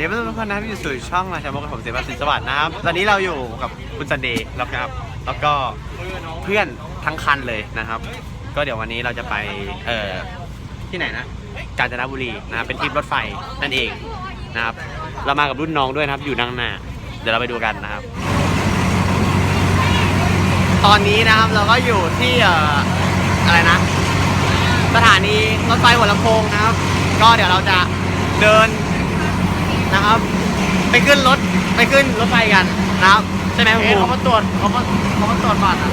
วัสดีทุกคนนะครับอยู่สู่ช่องราชาโมกกับผมเสมาสินสวัสดิ์นะครับ ตอนนี้เราอยู่กับคุณซันเดย์แล้วครับ แล้วก็เพื่อนทั้งคันเลยนะครับ ก็เดี๋ยววันนี้เราจะไปเอ่อที่ไหนนะ กาญจนบุรีนะครับเป็นทริปรถไฟนั่นเองนะครับ เรามากับรุ่นน้องด้วยนะครับ อยู่ด้านหน้า เดี๋ยวเราไปดูกันนะครับ ตอนนี้นะครับเราก็อยู่ที่เอ่ออะไรนะ สถานีรถไฟหัวลำโพงนะครับ ก็เดี๋ยวเราจะเดิน นะครับ ไปขึ้นรถไปขึ้นรถไฟกันนะครับใช่ไหมคุณเอ๊ะครูเขามาตรวจเขามาเขามาตรวจบัตรอะ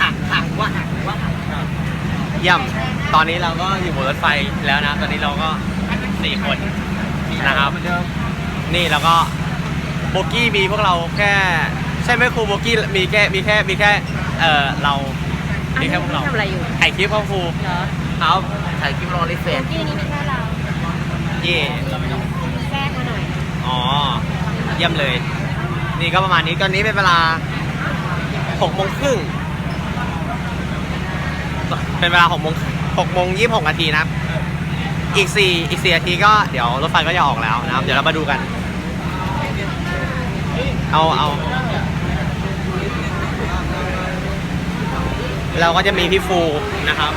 หักหักว่าหักว่าหักเยี่ยมตอนนี้เราก็อยู่บนรถไฟแล้วนะ ตอนนี้เราก็สี่คนนะครับ นี่แล้วก็โบกี้มีพวกเราแค่ ใช่ไหมครูโบกี้มีแค่มีแค่มีแค่เออเรามีแค่พวกเราทำอะไรอยู่ถ่ายคลิปของครูเหรอเอาถ่ายคลิปรอรีเฟรชที่นี่ไม่ใช่เราเย่แทรกมาหน่อยอ๋อ เยี่ยมเลย นี่ก็ประมาณนี้ตอนนี้เป็นเวลาหกโมงครึ่งเป็นเวลาหกโมงหกโมงยี่สิบหกนาทีนะครับ อีกสี่อีกสี่นาทีก็เดี๋ยวรถไฟก็จะออกแล้วนะครับ เดี๋ยวเรามาดูกัน เอาเอาเราก็จะมีพี่ฟูนะครับ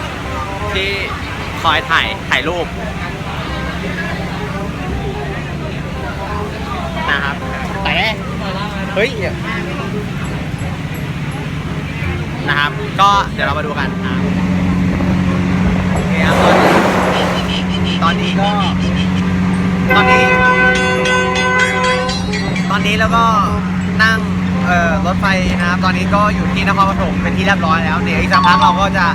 ที่คอยถ่ายถ่ายรูป นะครับ แต่เฮ้ยนะครับ ก็เดี๋ยวเรามาดูกันนะครับโอเคครับตอนนี้ก็ตอนนี้ ตอนนี้แล้วก็นั่งเอ่อรถไฟนะครับ ตอนนี้ก็อยู่ที่นครปฐมเป็นที่เรียบร้อยแล้ว เดี๋ยวอีกสักพักเราก็จะ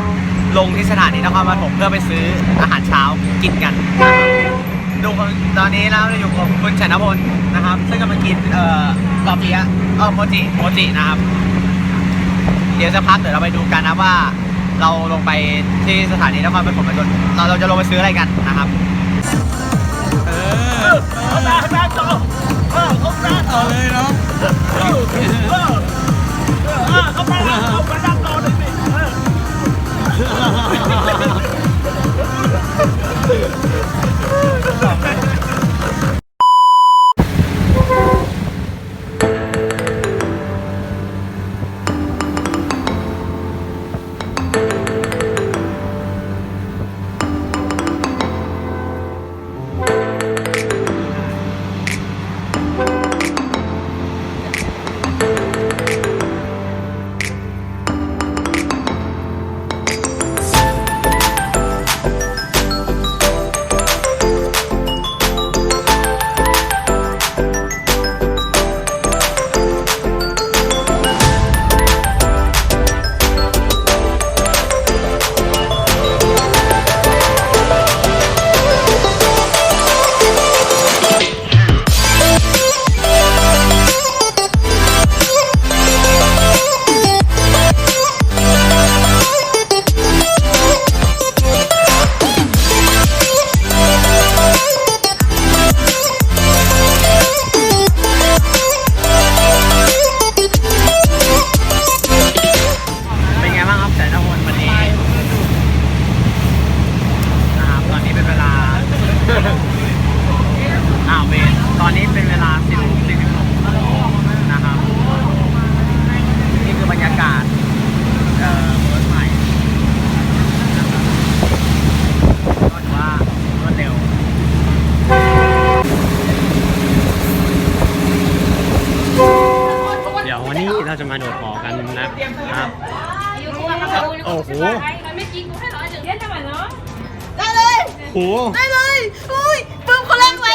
ลงที่สถานีนครปฐมเพื่อไปซื้ออาหารเช้ากินกันนะครับ ดูตอนนี้แล้วเราอยู่กับคุณชนพลนะครับ ซึ่งกำลังกินเอ่อลอเปียะเออโมจิโมจินะครับ เดี๋ยวจะพักเดี๋ยวเราไปดูกันนะว่า เราลงไปที่สถานีนครปฐมกันเราเราจะลงไปซื้ออะไรกันนะครับ เออ ได้เลยอุ้ยปื้มคนแรกไหม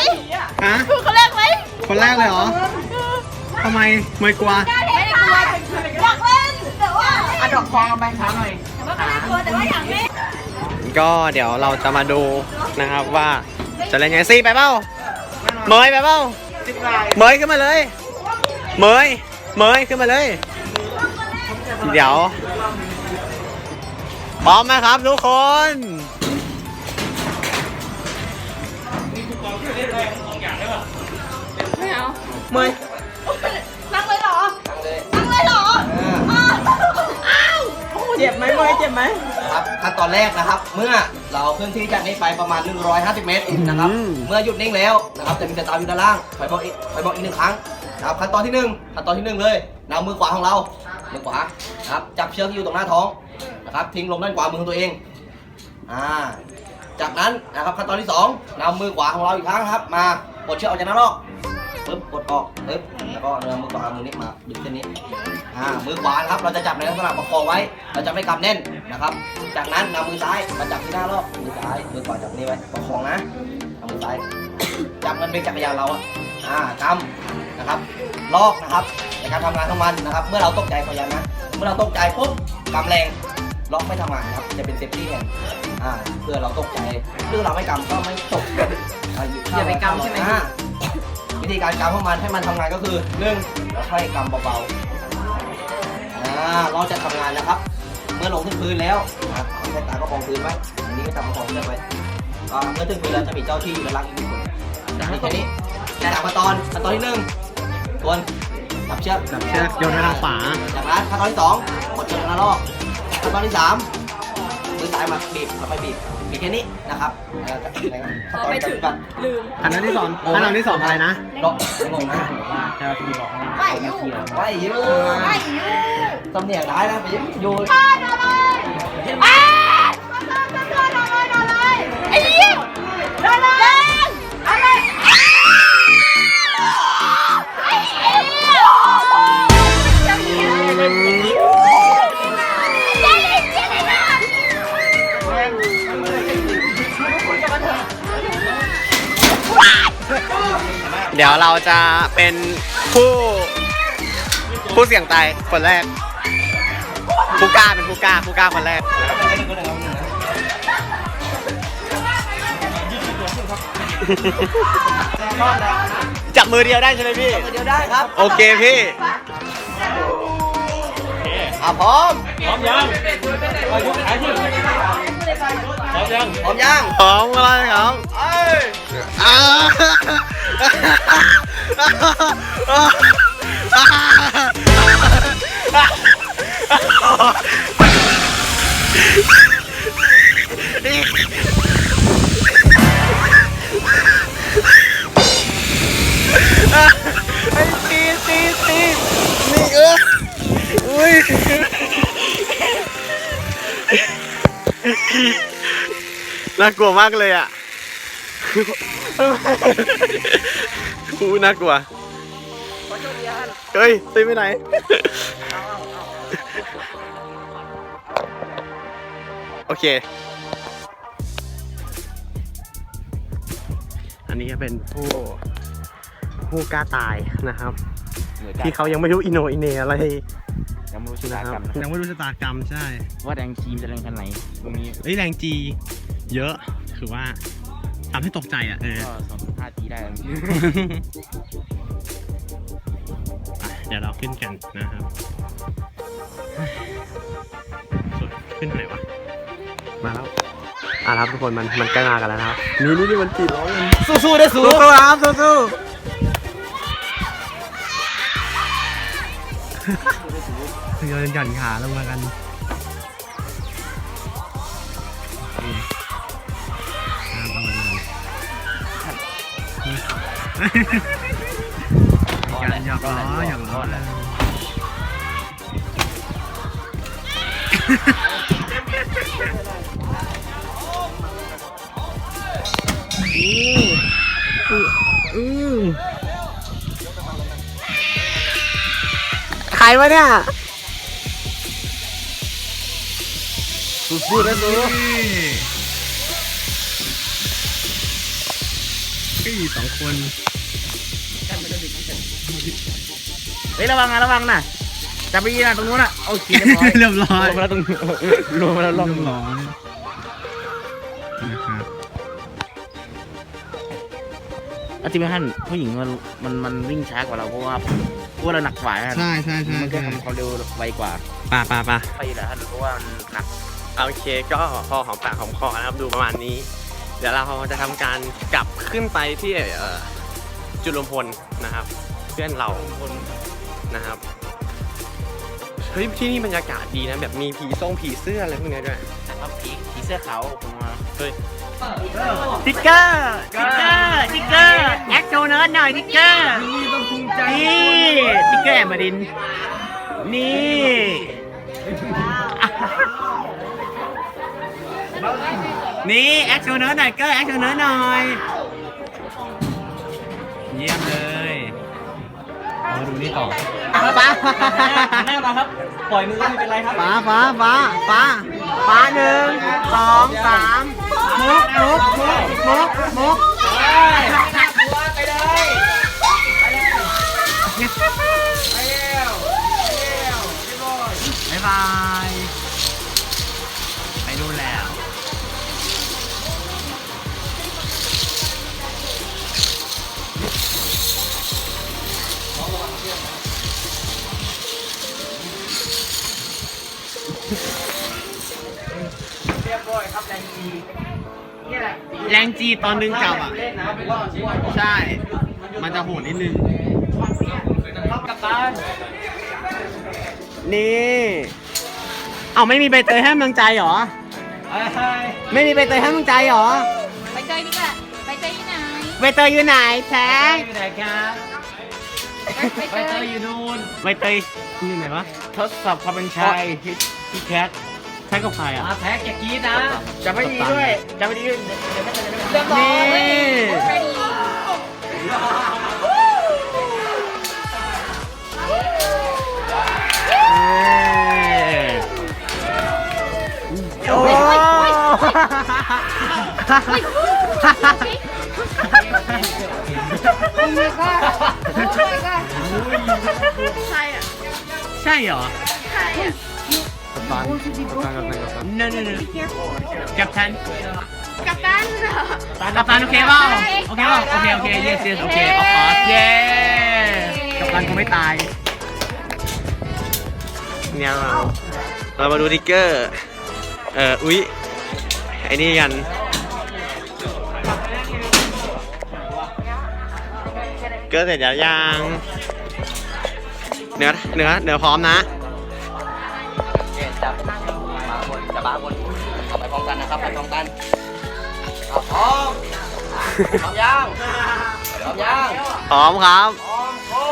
ฮะปื้มคนแรกไหมคนแรกเลยเหรอทำไมไม่กลัวไม่ได้กลัวอยากเล่นแต่ว่าอะดอกฟองเอาไปช้าหน่อยแต่ว่าไม่ได้กลัวแต่ว่าอยากเล่นก็เดี๋ยวเราจะมาดูนะครับว่าจะเล่นยังไงซี่ไปเปล่าเมยไปเปล่าสิบลายเมยขึ้นมาเลยเมยเมยขึ้นมาเลย เดี๋ยวพร้อมไหมครับทุกคน ไม่เอาเมยนั่งเลยเหรอ นั่งเลยเหรอ อ้าวอ้าวเจ็บไหมเมยเจ็บไหมครับขั้นตอนแรกนะครับ เมื่อเราเคลื่อนที่จากนี้ไปประมาณ 150 เมตรนะครับอืมเมื่อหยุดนิ่งแล้วนะครับจะมีสตาร์ทอยู่ด้านล่างคอยบอกอีกคอยบอกอีกหนึ่งครั้งนะครับขั้นตอนที่หนึ่งขั้นตอนที่หนึ่งเลยนำมือขวาของเรามือขวานะครับจับเชือกที่อยู่ตรงหน้าท้องนะครับทิ้งลงด้านขวามือของตัวเองอ่า จากนั้นนะครับขั้นตอนที่สองนำมือขวาของเราอีกครั้งครับ มาปลดเชือกออกจากด้านนอกปึ๊บปลดออกปึ๊บแล้วก็เนื้อมือขวามือนี้มาดึงเส้นนี้อ่ามือขวาครับเราจะจับในลักษณะประคองไว้ เราจะไม่กำแน่นนะครับ จากนั้นนำมือซ้ายมาจับที่หน้ารอบมือซ้ายมือขวาจับนี่ไว้ประคองนะเอามือซ้ายจับมันเป็นจักรยานเราอะอ่ากำนะครับลอกนะครับในการทำงานของมันนะครับ เมื่อเราตกใจพยายามนะเมื่อเราตกใจปุ๊บกำแรง ล็อกไม่ทำงานครับจะเป็นเซฟตี้แทนอ่าเพื่อเราตกใจหรือเราไม่กำก็ไม่ตกอ่าหบอย่าไปกำใช่ไหม อ่าวิธีการกำของมันให้มันทำงานก็คือหนึ่งเราค่อยกำเบาๆอ่าเราจะทำงานนะครับ เมื่อลงถึงพื้นแล้วนะครับเอาใช้ตาก็มองพื้นไว้อันนี้ก็จับประคองเชือกไว้อ่าเมื่อถึงพื้นแล้วจะมีเจ้าที่อยู่ด้านล่างอีกหนึ่งคนนี่แค่นี้แต่ขั้นตอนขั้นตอนที่หนึ่งทวนจับเชือกจับเชือกโยนไปทางขวา จากนั้นขั้นตอนที่สองกดเชือกทางหน้ารอบ ขั้นตอนที่สามมือซ้ายมาบีบค่อยๆบีบบีบแค่นี้นะครับแล้วก็ขั้นตอนการปฏิบัติอันนั้นที่สองอันนั้นที่สองอะไรนะล็อกงงนะไหวอยู่ไว้อยูไหวอยู่ตำเนียงได้นะไปอยู่นอนเลยเอ้ยนอนเลยนอนเลยนอนเลยไอ้ เดี๋ยวเราจะเป็นผู้ผู้เสี่ยงตายคนแรก ผู้กล้าเป็นผู้กล้าผู้กล้าคนแรกจับมือเดียวได้ใช่ไหมพี่ เดียวได้ครับโอเคพี่ อะพร้อม พร้อมยังอายุอายุ พร้อมยังพร้อมยังพร้อมอะไรครับเอ้ยอ่า น่ากลัวมากเลยอะอู้น่ากลัวเฮ้ยตีไปไหนโอเค อันนี้ก็เป็นผู้ผู้กล้าตายนะครับ ที่เขายังไม่รู้อินโนอินเนอะไรยังไม่รู้ชะนะตาคกรรัรบมนะยังไม่รู้ชะตากรรมใช่ ว่าแรงทีมจะแรงขนาดไหนตรงนี้เฮ้ยแรงจี เยอะคือว่าทำให้ตกใจอะเออ ก็สองห้าทีได้แล้วอะเดี๋ยวเราขึ้นกันนะครับสุดขึ้นไหนวะ มาแล้วอะครับทุกคนมันมันใกล้มากันแล้วนะครับ นี่นี่นี่มันจีดร้องกันสู้ๆได้สู้สู้ๆครับสู้ๆโยนหย่อนขาลงมากัน การหยอกล้อหยอกล้อเลยอือใครวะเนี่ยสู้ๆได้สู้พี่สองคน เฮ้ยระวังนะระวังนะจับไปยีนะตรงนู้นอะโอเคเรียบร้อยเรียบร้อยลงมาแล้วตรงลงมาแล้วลเรีงยบร้อยนะครับอาจริงไหมท่านผู้หญิงมันมันมันวิ่งช้ากว่าเราเพราะว่าเพราะว่าเราหนักกว่าท่านใช่ใช่ใช่มันก็ใช่ทำความเร็วไวกว่าป่าป่าป่าไปอยู่แล้วท่านเพราะว่ามันหนักโอเคก็พอหอมปากหอมคอนะครับดูประมาณนี้ เดี๋ยวเราจะทำการกลับขึ้นไปที่เอ่อจุดรวมพลนะครับ เพื่อนเรานะครับเฮ้ยที่นี่บรรยากาศดีนะ แบบมีผีทรงผีเสื้ออะไรพวกนี้ด้วยแต่ว่าผีผีเสื้อขาวผมมาเอฮ้ยติ๊กเกอร์ติ๊กเกอร์ติ๊กเกอร์แอคโชว์เนิร์ดหน่อยติ๊กเกอร์นี่ต้องภูมิใจนี่ติ๊กเกอร์แอมบดิน นี่นี่แอคโชว์เนิร์ดหน่อยเกอร์แอคโชว์เนิร์ดหน่อย นี่ต่อฟ้าหน้ามาครับ ปล่อยมือก็ไม่เป็นไรครับ ฟ้าฟ้าฟ้าฟ้าฟ้าหนึ่งสองสามมุกมุกมุกมุกมุกไปเลยบ๊ายบาย แรงดีนี่แหละแรงจีตอนดึงกลับอะเล่นนะเป็นรอบชิ้นใช่ มันจะโหดนิดนึงครับกับตันนี่ เอาไม่มีใบเตยให้กำลังใจเหรอไอ้ไม่มีใบเตยให้กำลังใจเหรอ ไปเจอดีกว่าไปเจอที่ไหนใบเตยอยู่ไหนแท็กอยู่ไหนครับไปไปเจเจอออยู่นู่นใบเตยอยู่ไหนวะทดสอบความเป็นชายพี่พี่แคทแท็กกับใครอะ มาแพ็กอย่ากรีดนะ จะไม่ดีด้วย จะไม่ดีด้วยนี่ไปดีโอ้ใช่เหรอกัป ตันกัปตันกัปตันกัปตัน no no no กัปตันกับตันเหรอ กัปตันโอเคเปล่าโอเคเปล่าโอเคโอเค yes yes โอเคออฟคอร์สเย้กัปตันคงไม่ตายเนี่ยเราเรามาดูทิกเกอร์ เอ่อ อุ๊ย ไอ้นี่กัน เกอร์เสร็จแล้วยัง เนื้อเนื้อเนื้อพร้อมนะเอ๊ะ จับมาบนจะบ้าบนเอาไปพร้อมกันนะครับไปพร้อมกันเอาพร้อมพร้อมยังพร้อมยังพร้อมครับพร้อมโอ้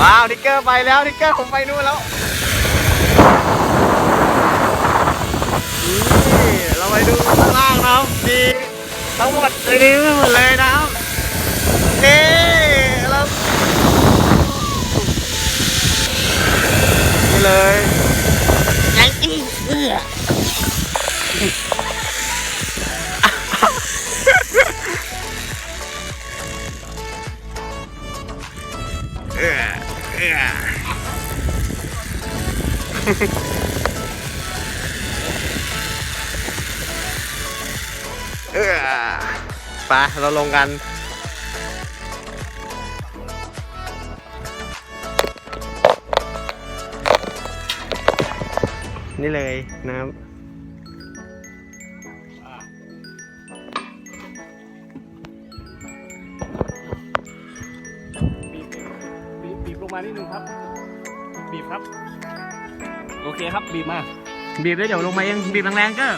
ว้าวทิกเกอร์ไปแล้วทิกเกอร์ผมไปนู่นแล้วนี่เราไปดูข้างล่างนะครับมีทั้งหมดนี้หมดเลยนะครับนี่เร เราลงกัน นี่เลยนะครับบีบบีบลงมานิดนึงครับ บีบครับ โอเคครับบีบมา บีบแล้วเดี๋ยวลงมาเอง บีบแรงๆก็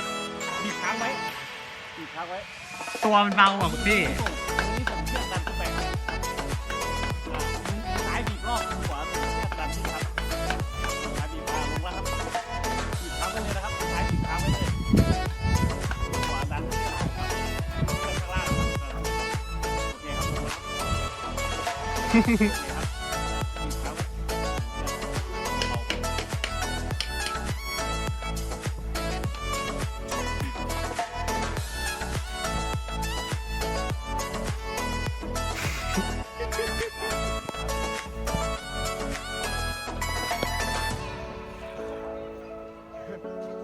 บีบค้างไว้บีบค้างไว้ ตัวมันเบาอะพี่นี่ผมเชื่อกันทุกแบบสายบีบรอบขวาเชือกันขึ้นครับซ้ายบีบมาลงแล้วครับบีบค้าไว้เลยนะครับสายบีบขาไปเลยหัวดันข้างล่างโอเคครับ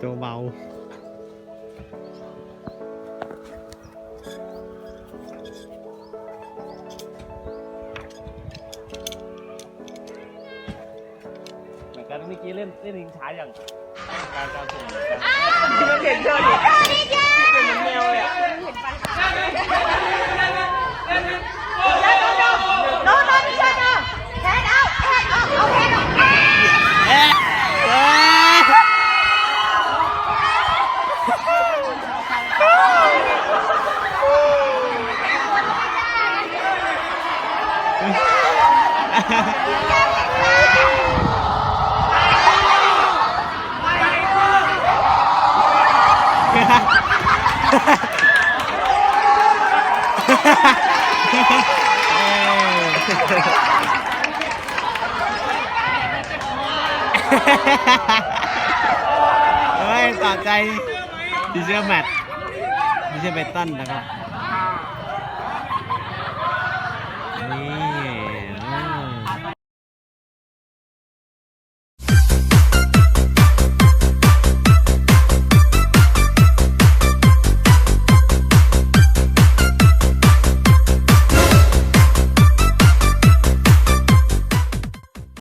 ตัวเบาเหมือนกันเมื่อกี้เล่นเล่นลิงช้าอย่างการการส่งเก่งเยอะดิเป็นแมวเลยอะโน้ตโน้ตพี่ชายเอาแทนเอาแทนเอาเอาแทนเอา เฮ้ยต่อใจดิเชอร์แมทดิเชอร์เบตันนะครับนี่